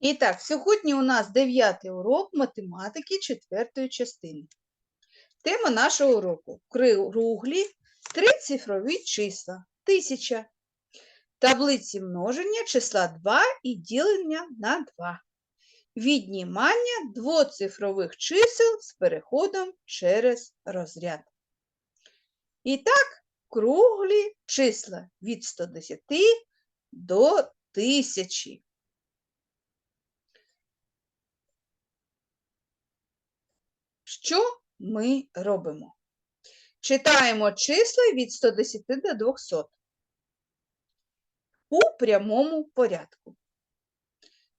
І так, сьогодні у нас дев'ятий урок математики четвертої частини. Тема нашого уроку круглі трицифрові числа. Тисяча. Таблиці множення числа 2 і ділення на 2. Віднімання двоцифрових чисел з переходом через розряд. І так, круглі числа від 110 до 1000. Що ми робимо? Читаємо числа від 110 до 200 у прямому порядку.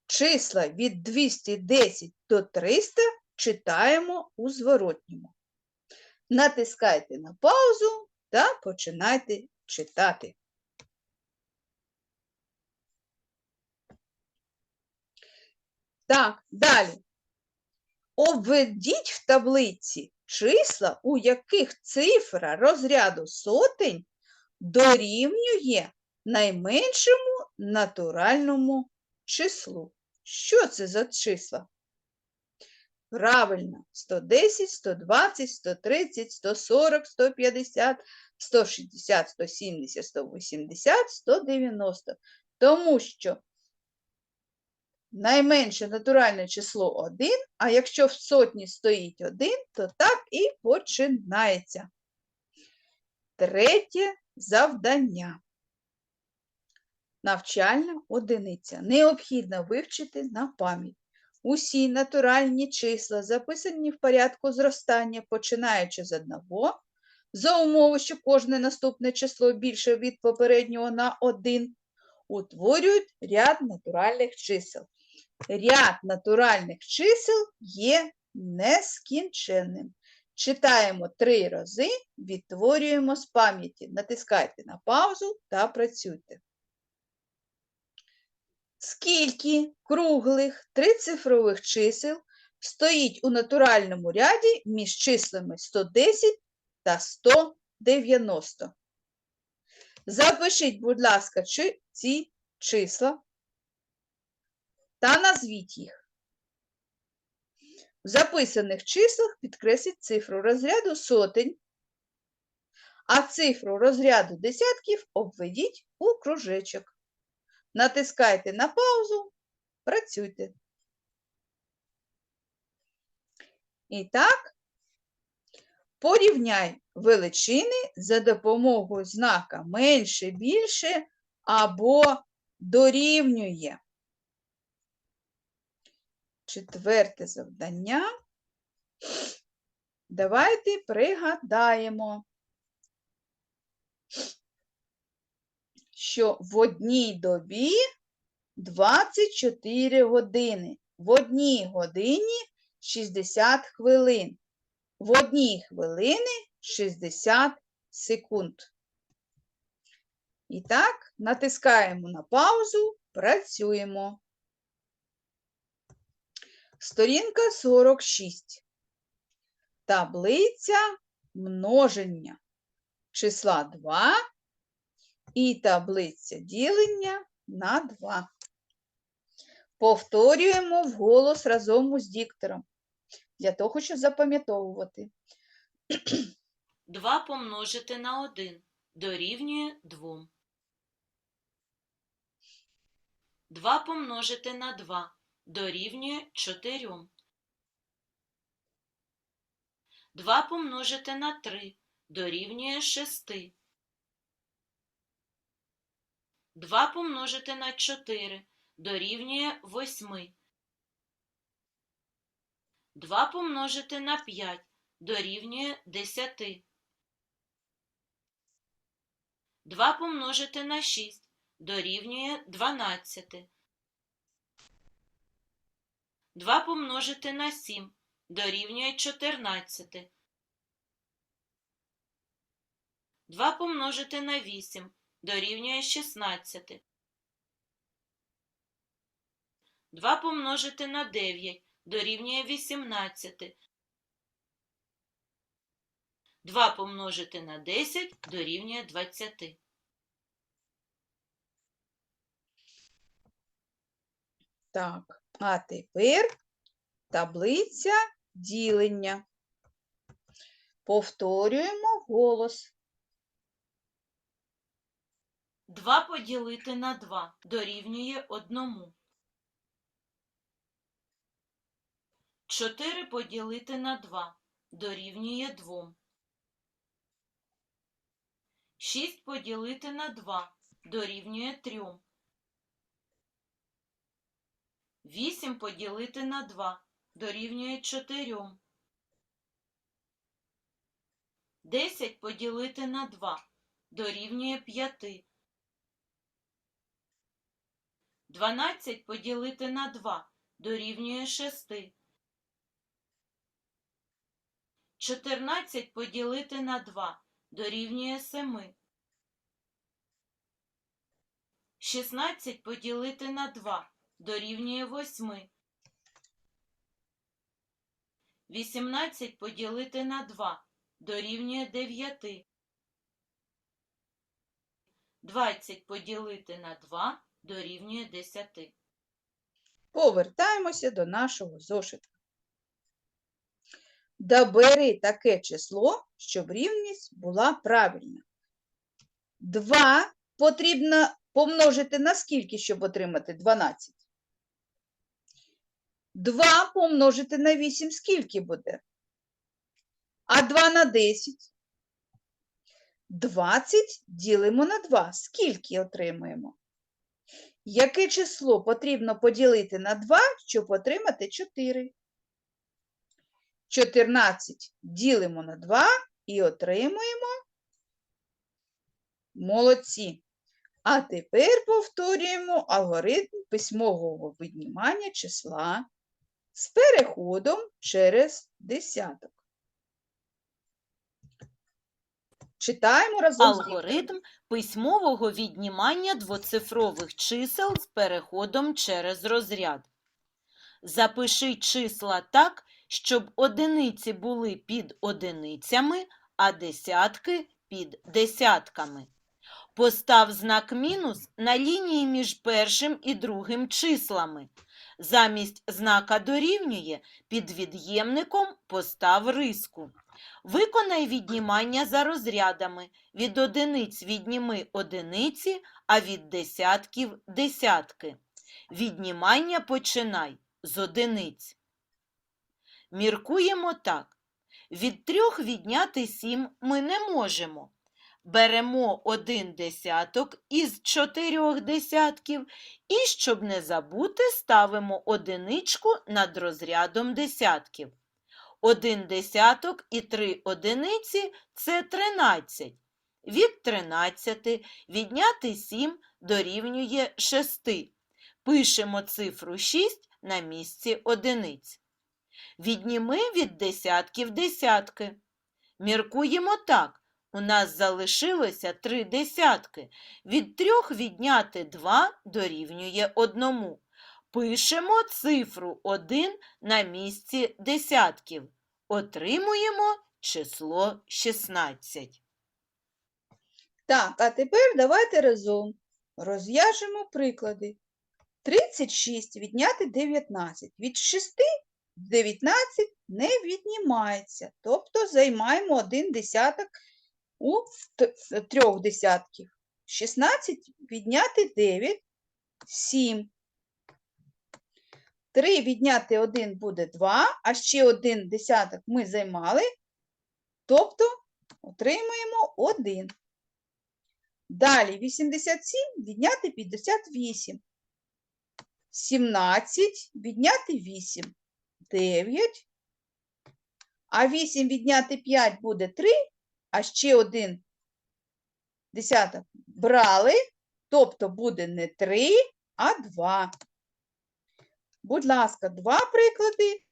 Числа від 210 до 300 читаємо у зворотньому. Натискайте на паузу та починайте читати. Так, далі. Обведіть в таблиці числа, у яких цифра розряду сотень дорівнює найменшому натуральному числу. Що це за числа? Правильно, 110, 120, 130, 140, 150, 160, 170, 180, 190. Тому що найменше натуральне число 1, а якщо в сотні стоїть 1, то так і починається. Третє завдання. Навчальна одиниця. Необхідно вивчити на пам'ять. Усі натуральні числа, записані в порядку зростання, починаючи з одного, за умови, що кожне наступне число більше від попереднього на 1, утворюють ряд натуральних чисел. Ряд натуральних чисел є нескінченним. Читаємо три рази, відтворюємо з пам'яті. Натискайте на паузу та працюйте. Скільки круглих трицифрових чисел стоїть у натуральному ряді між числами 110 та 190? Запишіть, будь ласка, ці числа та назвіть їх. В записаних числах підкресліть цифру розряду сотень, а цифру розряду десятків обведіть у кружечок. Натискайте на паузу, працюйте. І так, порівняй величини за допомогою знака менше, більше або дорівнює. Четверте завдання. Давайте пригадаємо, що в одній добі 24 години, в одній годині 60 хвилин, в одній хвилини 60 секунд. І так, натискаємо на паузу, працюємо. Сторінка 46. Таблиця множення числа 2 і таблиця ділення на 2. Повторюємо вголос разом з диктором, для того, щоб запам'ятовувати. 2 помножити на 1 дорівнює 2. 2 помножити на 2 дорівнює 4. 2 помножити на 3 дорівнює 6. 2 помножити на 4 дорівнює 8. 2 помножити на 5 дорівнює 10. 2 помножити на 6 дорівнює 12. 2 помножити на 7 дорівнює 14. 2 помножити на 8 дорівнює 16. 2 помножити на 9 дорівнює 18. 2 помножити на 10 дорівнює 20. Так, а тепер таблиця ділення. Повторюємо голос. 2 поділити на 2 дорівнює 1. 4 поділити на 2 дорівнює 2. 6 поділити на 2 дорівнює 3. 8 поділити на 2 дорівнює 4. 10 поділити на 2 дорівнює 5. 12 поділити на 2 дорівнює 6. 14 поділити на 2 дорівнює 7. 16 поділити на 2 дорівнює 8. 18 поділити на 2 дорівнює 9. 20 поділити на 2 дорівнює 10. Повертаємося до нашого зошита. Добери таке число, щоб рівність була правильна. 2 потрібно помножити на скільки, щоб отримати 12? 2 помножити на 8 скільки буде? А 2 на 10? 20 ділимо на 2. Скільки отримуємо? Яке число потрібно поділити на 2, щоб отримати 4? 14 ділимо на 2 і отримуємо молодці. А тепер повторюємо алгоритм письмового віднімання числа з переходом через десяток. Читаємо разом. Алгоритм письмового віднімання двоцифрових чисел з переходом через розряд. Запиши числа так, щоб одиниці були під одиницями, а десятки під десятками. Постав знак мінус на лінії між першим і другим числами. Замість знака дорівнює під від'ємником постав риску. Виконай віднімання за розрядами. Від одиниць відніми одиниці, а від десятків десятки. Віднімання починай з одиниць. Міркуємо так. Від трьох відняти сім ми не можемо. Беремо один десяток із чотирьох десятків і, щоб не забути, ставимо одиничку над розрядом десятків. Один десяток і три одиниці – це тринадцять. Від тринадцяти відняти сім дорівнює шести. Пишемо цифру 6 на місці одиниць. Відніми від десятків десятки. Міркуємо так. У нас залишилося три десятки. Від трьох відняти два дорівнює одному. Пишемо цифру 1 на місці десятків. Отримуємо число 16. Так, а тепер давайте разом розв'яжемо приклади. 36 відняти 19. Від 6 19 не віднімається, тобто займаємо один десяток у трьох десятків. 16 відняти 9 – 7. 3 відняти 1 буде 2, а ще один десяток ми займали, тобто отримуємо 1. Далі 87 відняти 58. 17 відняти 8. 9. А 8 відняти 5 буде 3, а ще один десяток брали, тобто буде не 3, а 2. Будь ласка, два приклади